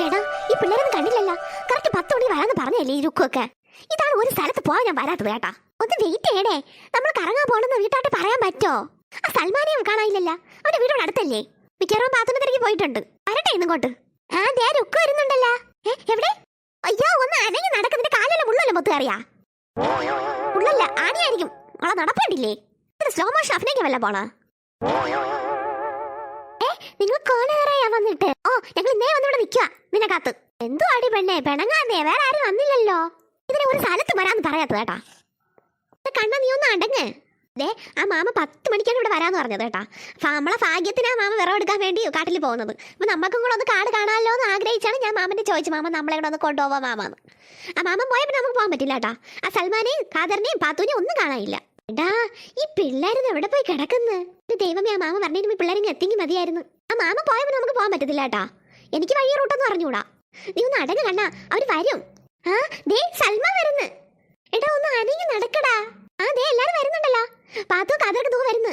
ചേട്ടാ ഈ പിള്ളേരൊന്നും കണ്ടില്ലല്ല. കറക്റ്റ് പത്ത് മണി വരാന്ന് പറഞ്ഞല്ലേ ഈ രുക്കൊക്കെ ഇതാണ് ഒരു സ്ഥലത്ത് പോവാൻ ഞാൻ വരാത്തത് ചേട്ടാ ഒന്ന് വെയിറ്റ് ചെയ്യണേ. നമ്മൾ കറങ്ങാൻ പോണെന്ന് വീട്ടാട്ട് പറയാൻ പറ്റോ? ആ സൽമാനെയും കാണാനില്ലല്ല. അവന്റെ വീടോട് അടുത്തല്ലേ? മിക്കവാറും ബാത്റൂമിൽ തിരികെ പോയിട്ടുണ്ട്. വരട്ടെ ഇന്നിങ്ങോട്ട് ആ ദേ രുക്ക് വരുന്നുണ്ടല്ലോ. എവിടെ? അയ്യോ ഒന്ന് അനങ്ങി നടക്കുന്നതിന്റെ കാലല്ല മുള്ളല്ല മൊത്തം അറിയാ. മുള്ളല്ല ആനയായിരിക്കും അവളെ നടപ്പണ്ടില്ലേ? ഇത്ര സ്ലോ മോഷൻ അഭിനയിക്കാൻ വല്ല പോണ? നിങ്ങൾ കോണേറായി വന്നിട്ട്? ഓ ഞങ്ങൾ ഇന്നേ വന്നിവിടെ നിൽക്കുക പെണ്ണിനകത്ത് എന്തോ അടി പെണ്ണെ പെണങ്ങാന്നേ വേറെ ആരും വന്നില്ലല്ലോ. ഇതിനെ ഒരു സ്ഥലത്ത് വരാന്ന് പറയാത്ത കേട്ടാ. കണ്ണ നീ ഒന്ന് അടങ്ങ്. ദേ ആ മാമ പത്ത് മണിക്കാണ് ഇവിടെ വരാന്ന് പറഞ്ഞത് കേട്ടാ. നമ്മളെ ഭാഗ്യത്തിന് ആ മാമ വിറവെടുക്കാൻ വേണ്ടി കാട്ടിൽ പോകുന്നത്. അപ്പൊ നമുക്കും കൂടെ ഒന്ന് കാട് കാണാമല്ലോ എന്ന് ആഗ്രഹിച്ചാണ് ഞാൻ മാമന്റെ ചോദിച്ചു മാമ നമ്മളെ ഇവിടെ ഒന്ന് കൊണ്ടുപോവാ മാമാന്ന്. ആ മാമൻ പോയ പിന്നെ നമുക്ക് പോകാൻ പറ്റില്ല കേട്ടാ. ആ സൽമാനെയും ഖാദറിനെയും പാത്തുവിനെയും ഒന്നും കാണാനില്ല. എടാ ഈ പിള്ളേരിത് എവിടെ പോയി കിടക്കുന്നത് ദൈവമേ ആ മാമ പറഞ്ഞിരുന്നു പിള്ളേരെ എത്തിങ്ങി മതിയായിരുന്നു. ആ മാമ പോയപ്പോൾ നമുക്ക് പോകാൻ പറ്റത്തില്ല കേട്ടാ. എനിക്ക് വഴിയ റൂട്ടെന്ന് അറിഞ്ഞൂടാ. നീ ഒന്ന് അടങ്ങ് കണ്ണ അവർ വരും. ആ ദേ സൽമ വരുന്നു. എടാ ഒന്ന് അനങ്ങി നടക്കടാ. ആ ദേ എല്ലാരും വരുന്നുണ്ടല്ലോ. പാത്തു കാതൊക്കെ തൂ വരുന്നു.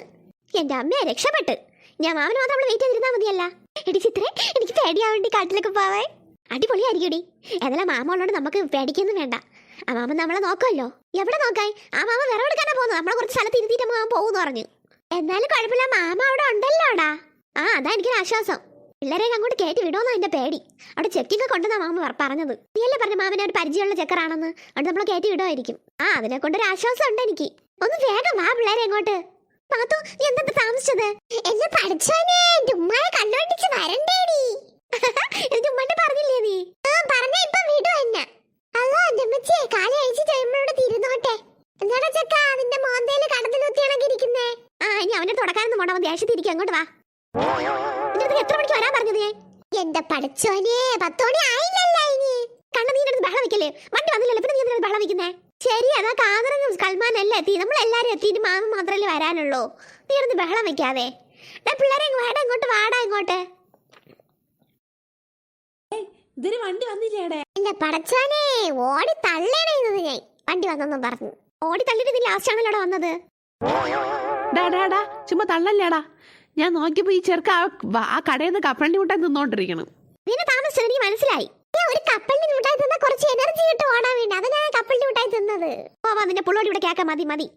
എന്റെ അമ്മയെ രക്ഷപ്പെട്ട്. ഞാൻ മാമന് മാത്രം അവൾ വെയിറ്റ് ചെയ്തിരുന്നാ മതിയല്ല. എടി ചിത്രേ എനിക്ക് പേടിയാവണ്ടി കാട്ടിലൊക്കെ പോവാൻ. അടിപൊളിയായിരിക്കും എന്നാലും മാമോളോട് നമുക്ക് പേടിക്കൊന്നും വേണ്ട. ആ മാമ നമ്മളെ നോക്കുമല്ലോ എവിടെ നോക്കാൻ? ആ മാമ വിറവെടുക്കാനാ പോകുന്നത്. നമ്മളെ കുറച്ച് സ്ഥലത്ത് ഇരുത്തിയിട്ട് മാമ പോകുന്നു പറഞ്ഞു. എന്നാലും കുഴപ്പമില്ല മാമ അവിടെ ഉണ്ടല്ലോടാ. ആ അതാ എനിക്കൊരു ആശ്വാസം. പിള്ളേരെയും അങ്ങോട്ട് കയറ്റി വിടുമെന്നാ എന്റെ പേടി. അവിടെ ചെക്കിങ് ഒക്കെ മാമ പറഞ്ഞത്. നീയല്ലേ പറഞ്ഞ മാമിനെ ഒരു പരിചയമുള്ള ചെക്കറാണെന്ന് അവിടെ നമ്മളെ കയറ്റി വിടുമായിരിക്കും ആ അതിനെ കൊണ്ടൊരു ആശ്വാസം ഉണ്ട് എനിക്ക്. ഒന്ന് വേഗം വാ പിള്ളേരെ അങ്ങോട്ട്. പാത്തു നീ എന്താ താമസിച്ചത്? എന്നെ പഠിച്ചവനെ ഉമ്മയെ കണ്ണോട്ടിച്ച് വരണ്ടേടി. എന്റെ ഉമ്മന്റെ പറഞ്ഞില്ലേ നീ? ആ പറഞ്ഞ ഇപ്പൊ വിടു എന്നെ. അല്ലോ എന്റെ ഉമ്മച്ചിയെ കാലി അഴിച്ച് ചെയ്യുമ്പോഴോട് തിരുന്നോട്ടെ. എന്താടാ ചക്ക നിന്റെ മോന്തയിൽ കടത്തിൽ ഇരിക്കുന്നേ ആ ഇനി അവന്റെ തുടക്കാനൊന്നും പോണം ദേഷ്യത്തിരിക്കും അങ്ങോട്ട് വാ. മണിക്ക് വരാൻ പറഞ്ഞത് ഞാൻ. എന്റെ പഠിച്ചോനെ പത്തോണി ആയില്ലല്ലോ ഇനി. കണ്ണ നീ എടുത്ത് ബഹളം വെക്കല്ലേ? വണ്ടി വന്നില്ലല്ലോ പിന്നെ നീ എന്തിനാണ് ബഹളം വെക്കുന്നേ? ശരി അതാ കാതറും കൽമാനെല്ലാം എത്തി. നമ്മൾ എല്ലാരും എത്തിയിട്ട് മാമ മാത്രമല്ലേ വരാനുള്ളൂ. നീ എടുത്ത് ബഹളം വെക്കാതെ പിള്ളേരെ വാടാ ഇങ്ങോട്ട് വാടാ ഇങ്ങോട്ട്. വണ്ടി ഓടി തള്ളേണത് ഞാൻ. വണ്ടി പറഞ്ഞു. ഓടി വന്നത്. ചുമ്മാ തള്ളല്ലേടാ. ഞാൻ നോക്കിയപ്പോ ഈ ചെറുക്ക ആ കടയിൽ നിന്ന് കപ്പലിന്റെ മുട്ടായി തിന്നോണ്ടിരിക്കണം. നിന്നെ താമസിച്ചത് എനിക്ക് മനസ്സിലായി. ഒരു കപ്പലിന്റെ മുട്ടായി തന്ന കുറച്ച് എനർജി കിട്ടും ഓടാൻ വേണ്ടി. അതിനാ കപ്പലിന്റെ മുട്ടായി തിന്നത്. ഓവാ നിന്നെ പുള്ളോട് ഇവിടെ കേൾക്കാൻ മതി മതി.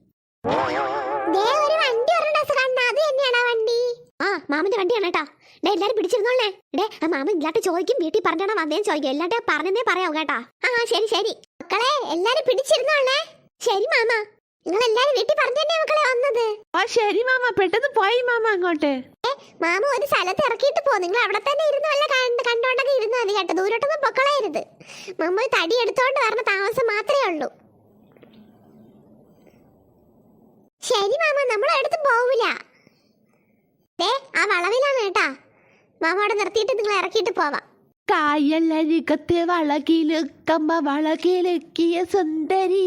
ഒരു വണ്ടി ഒരെണ്ണം കണ്ട അത് തന്നെയാണാ വണ്ടി? ആ മാമന്റെ വണ്ടിയാണ് കേട്ടോ. ഡേ എല്ലാരും പിടിച്ചിരുന്നോളേ. ഡേ ആ മാമൻ ഇല്ലാട്ട് ചോദിക്കും വീട്ടിൽ പറഞ്ഞാണോ വന്നേ ചോദിക്കും. എല്ലാട്ടെ പറഞ്ഞതേ പറയാവും കേട്ടാ. ആ ശരി ശരി. മക്കളെ എല്ലാരും പിടിച്ചിരുന്നോളേ. ശരി മാമ. നിങ്ങൾ വീട്ടിൽ പറഞ്ഞു മക്കളെ വന്നത്? ഓ ശരി മാമ. പെട്ടെന്ന് പോയി മാമ അങ്ങോട്ട്. മാമ ഒരു സ്ഥലത്ത് ഇറക്കിയിട്ട് പോ. നിങ്ങൾ അവിടെ തന്നെ ഇരുന്ന് വല്ല കണ്ട് കണ്ടോണ്ടൊക്കെ ഇരുന്ന് മതി കേട്ടോ. ദൂരോട്ടൊന്നും പൊക്കളയരുത്. മാമ ഒരു തടി എടുത്തോണ്ട് വരണ താമസം മാത്രമേ ഉള്ളൂ. ശരി മാമ നമ്മൾ എടുത്ത് പോവില്ല. ഏ ആ വളവിലാണ് കേട്ടാ. മാമ അവിടെ നിർത്തിയിട്ട് നിങ്ങൾ ഇറക്കിയിട്ട് പോവാം. കായലരികത്തെ വളകിലുക്കമ്മ വളകിലുക്കിയ സുന്ദരി.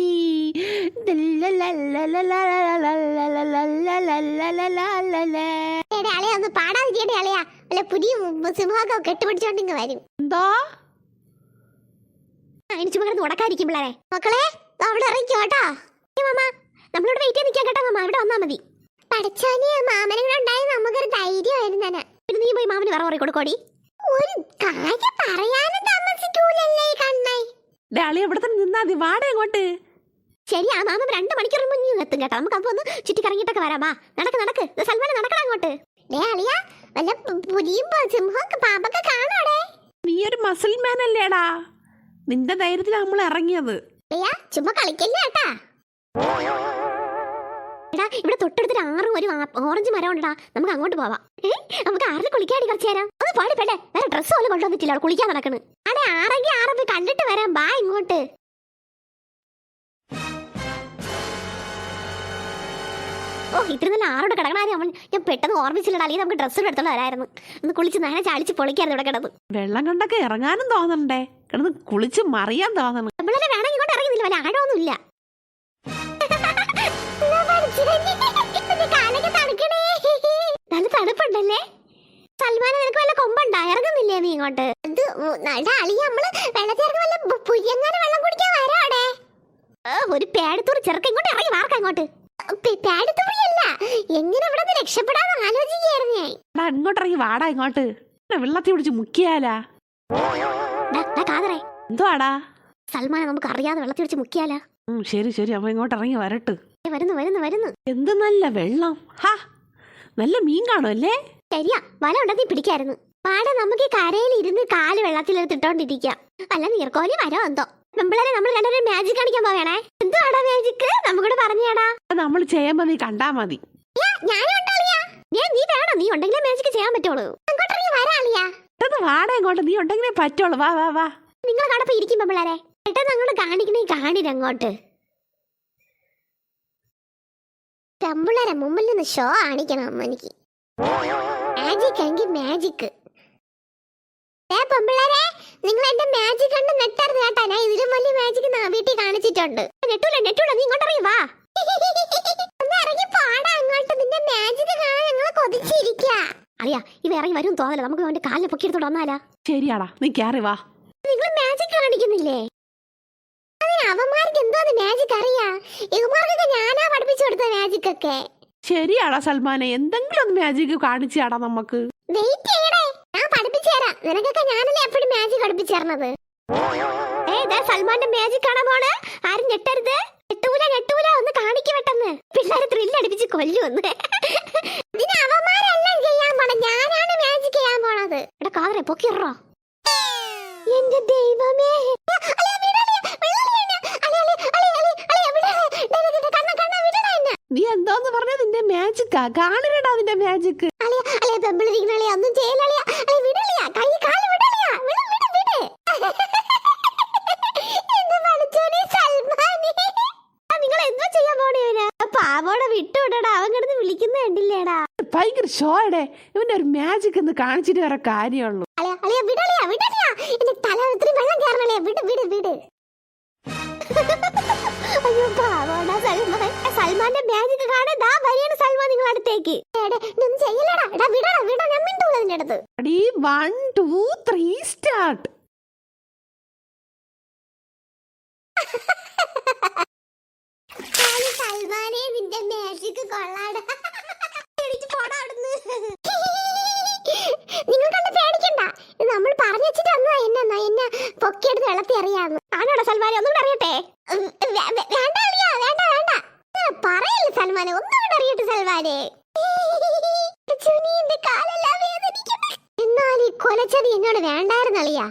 ഒന്ന് പാടാതിരിയുടെ അളയാ. പുതിയ സിംഹമൊക്കെ വരും. എന്തോ? മക്കളെ അവിടെ മാമ നമ്മളിവിടെ വെയിറ്റ് കേട്ടോ മാമ. വന്നാ മതി. നമുക്കൊരു ധൈര്യമായിരുന്നു പിന്നെ നീ പോയി മാമന് വേറെ കൊടുക്കോടി ഒരു കാര്യം പറയാനും താമസിക്കൂലല്ലേ കണ്ണേ? കണ്ണായി ഡേ അളി ഇവിടെ തന്നെ നിന്നാ മതി. വാട അങ്ങോട്ട്. ശരി ആ മാമ രണ്ട് മണിക്കൂർ മുന്നേ എത്തും കേട്ടോ. നമുക്ക് അപ്പൊ ഒന്ന് ചുറ്റിക്കറങ്ങിയിട്ടൊക്കെ വരാം. വാ നടക്ക് നടക്ക്. ദേ സൽമാനെ നടക്കണം അങ്ങോട്ട്. ഡേ അളിയ വല്ല പുലിയും പാമ്പൊക്കെ കാണാടേ. നീ ഒരു മസിൽമാൻ അല്ലേടാ? നിന്റെ ധൈര്യത്തിൽ നമ്മൾ ഇറങ്ങിയത്. ചുമ്മാ കളിക്കല്ലേ കേട്ടാ എടാ ഇവിടെ തൊട്ടടുത്തൊരു ആറും ഒരു ഓറഞ്ച് മരം ഉണ്ടടാ. നമുക്ക് അങ്ങോട്ട് പോവാം. നമുക്ക് ആറിൽ കുളിക്കാടി കുറച്ച് നേരം. ഒന്ന് പാടി പെട്ടെ വേറെ ഡ്രസ്സ് പോലും കൊണ്ടുവന്നിട്ടില്ല. അവിടെ കുളിക്കാൻ നടക്കണ്. അതെ ആറെങ്കിൽ ആറ് പോയി കണ്ടിട്ട് വരാം. ബാ ഇങ്ങോട്ട്. ഓ ഇത്ര നല്ല ആറോട് കിടക്കണാരും അവൻ ഞാൻ പെട്ടെന്ന് ഓർമ്മിച്ചില്ലടാ. അല്ലെങ്കിൽ നമുക്ക് ഡ്രസ്സ് എടുത്തോണ്ട് വരായിരുന്നു. ഒന്ന് കുളിച്ച് നന ചാടിച്ച് പൊളിക്കായിരുന്നു ഇവിടെ കിടന്ന്. വെള്ളം കണ്ടൊക്കെ ഇറങ്ങാനും തോന്നണ്ടേ? കിടന്ന് കുളിച്ച് മറിയാൻ തോന്നണം. നമ്മളെ വേണമെങ്കിൽ ഇങ്ങോട്ട് ഇറങ്ങുന്നില്ല. വല്ല ആഴമൊന്നുമില്ല. നല്ല തണുപ്പുണ്ടല്ലേ? സൽമാന നിനക്ക് വല്ല കൊമ്പുണ്ടാ? ഇറങ്ങുന്നില്ലേ നീ ഇങ്ങോട്ട്? അത് അളി നമ്മൾ വെള്ളത്തിൽ ഇറങ്ങി വല്ല പുയ്യങ്ങനെ വെള്ളം കുടിക്കാൻ വരാടെ ഒരു പേടത്തൂർ ചെറുക്ക ഇങ്ങോട്ട് ഇറങ്ങി വാർക്ക ഇങ്ങോട്ട്? പേടത്തൂറിയല്ല. എങ്ങനെ ഇവിടെ നിന്ന് രക്ഷപ്പെടാന്ന് ആലോചിക്കായിരുന്നു ഞാൻ. ഇങ്ങോട്ട് ഇറങ്ങി വാടാ ഇങ്ങോട്ട്. എന്നെ വെള്ളത്തിൽ പിടിച്ച് മുക്കിയാലാ? കാതറേ. എന്തുവാടാ? സൽമാനെ നമുക്ക് അറിയാതെ വെള്ളത്തിൽ പിടിച്ച് മുക്കിയാലാ. ശരി ശരി. അമ്മ ഇങ്ങോട്ട് ഇറങ്ങി വരട്ട്. വരുന്നു വരുന്നു വരുന്നു. എന്ത് നല്ല വെള്ളം. ഹാ നല്ല മീൻ കാണുമല്ലേ? ശരിയാ വല ഉണ്ടെങ്കിൽ പിടിക്കായിരുന്നു. പാടെ നമുക്ക് കരയിൽ ഇരുന്ന് കാൽ വെള്ളത്തിലെടുത്തിട്ടോണ്ടിരിക്കാം അല്ല നീർക്കോലി വരോ എന്തോ. നമ്മളെ നമ്മൾ രണ്ടുപേരും മാജിക് കാണിക്കാൻ പോവേണേ. എന്തുവാടാ മാജിക് നമുക്കൂടെ പറഞ്ഞേടാ. നമ്മൾ ചെയ്യുമ്പോ നീ കണ്ടാ മതി. നീ വേണം? നീ ഉണ്ടെങ്കിലേ മാജിക് ചെയ്യാൻ പറ്റുള്ളൂ. വാടേ ഇങ്ങോട്ട് നീ ഉണ്ടെങ്കിലേ പറ്റുള്ളൂ. വാ വാ വാ. നിങ്ങൾ കടപ്പ് ഇരിക്കും പിള്ളേരെ പെട്ടെന്ന് അങ്ങോട്ട് കാണിക്കണേ കാണിര തമ്പിള്ളേരെ മുമ്പിൽ നിന്ന് ഷോ കാണിക്കണം അമ്മനിക്ക്. മാജിക് എങ്കിൽ മാജിക് പെമ്പിള്ളേരെ നിങ്ങൾ എന്റെ മാജിക് കണ്ട് നെട്ടരുത് കേട്ടാ. ഞാൻ ഇതിലും വലിയ മാജിക് വീട്ടിൽ കാണിച്ചിട്ടുണ്ട്. നെട്ടൂല നെട്ടൂല നീ ഇങ്ങോട്ട് ഇറങ്ങി വാ. ഒന്ന് ഇറങ്ങി പാടാ അങ്ങോട്ട്. നിന്റെ മാജിക് കാണാൻ ഞങ്ങൾ കൊതിച്ചിരിക്ക. അറിയാ ഇവ ഇറങ്ങി വരും തോന്നല. നമുക്ക് അവന്റെ കാലിനെ പൊക്കിയെടുത്തോണ്ട് വന്നാലാ. ശരിയാടാ നീ കയറി വാ. നിങ്ങൾ മാജിക് കാണിക്കുന്നില്ലേ? അതിന് അവന്മാർക്ക് എന്തോന്ന് മാജിക് അറിയാ. ഇവന്മാർക്കൊക്കെ ഞാനാ പഠിപ്പിച്ചു കൊടുത്ത മാജിക് ഒക്കെ. ശരിയാടാ സൽമാനെ എന്തെങ്കിലും ഒന്ന് മാജിക് കാണിച്ചാടാ നമുക്ക്. വെയിറ്റ് ചെയ്യടേ ഞാൻ പഠിപ്പിച്ചു തരാം. നിനക്കൊക്കെ ഞാനല്ലേ എപ്പോഴും മാജിക് പഠിപ്പിച്ചു തരണത്? ഏ സൽമാന്റെ മാജിക് കാണാൻ പോണ് ആരും ഞെട്ടരുത്. ഞെട്ടൂല ഞെട്ടൂല. ഒന്ന് കാണിക്ക് പെട്ടെന്ന്. പിള്ളേരെ ത്രില്ല് അടിപ്പിച്ച് കൊല്ലുമെന്ന് ഇതിന് അവന്മാരെല്ലാം ചെയ്യാൻ പോണ ഞാനാണ് മാജിക് ചെയ്യാൻ പോണത്. എടാ പൊക്കിറോ എന്റെ ദൈവമേ അളിയാ, വിടളിയാ, വിടളിയാ, അളിയാ, അളിയാ, അളിയാ, അളിയാ, വിട. ദേ, ദേ, ദേ, കണ്ണ, കണ്ണ, വിടടാ എന്നെ. നീ എന്തോന്ന് പറഞ്ഞ നിന്റെ മാജിക്കാ കാണിരടാ നിന്റെ മാജിക് ഒന്നും ചെയ്യലളിയാ. അളിയാ, കൈ, കാൽ. വിട്, വിട്, വിട്. എന്റെ സൽമാനെ. നിങ്ങൾ എന്താ ചെയ്യാൻ പോണേ പാവോടെ വിട്ടുവിടടാ അവൻ കിടന്ന് വിളിക്കുന്ന കണ്ടില്ലേടാ. ഭയങ്കര ഷോയടെ ഇവന്റെ ഒരു മാജിക് കാണിച്ചിട്ട് വേറെ കാര്യമുള്ളൂ അളിയാ അളിയാ വിടളിയാ വിടളിയാ എന്റെ തല വെള്ളം വിട് വിട് വിട്. അയ്യോ പാവോടാ സൽമാൻ. സൽമാന്റെ മാജിക് കാണാൻ ദാ വരിയാണ് സൽമാൻ നിങ്ങൾ അടുത്തേക്ക്. ഇതൊന്നും ചെയ്യലടാ എടാ വിടടാ വിടാ ഞാൻ മിണ്ടൂല നിന്റെ അടുത്ത്. അടി വൺ ടു ത്രീ സ്റ്റാർട്ട് സൽമാനെ നിന്റെ മാജിക് കൊള്ളാടാ എണീറ്റ് പോടാ അവിടുന്ന് നിങ്ങൾ കണ്ട് പേടിക്കണ്ട ഇത് നമ്മൾ പറഞ്ഞു വെച്ചിട്ട് വന്നതാ എന്നെ എന്നെ പൊക്കിയെടുത്ത് വെള്ളത്തി അറിയാന്ന് ആണോടാ സൽമാനെ ഒന്നുകൂടെ അറിയട്ടെ ഉം, വേ- വേ- വേണ്ട അറിയാ വേണ്ട വേണ്ട ഇങ്ങനെ സൽമാനെ ഒന്നുകൂടെ അറിയട്ടെ. എന്നാൽ ഈ കൊലച്ചതി എന്നോട് വേണ്ടായിരുന്നു അളിയാ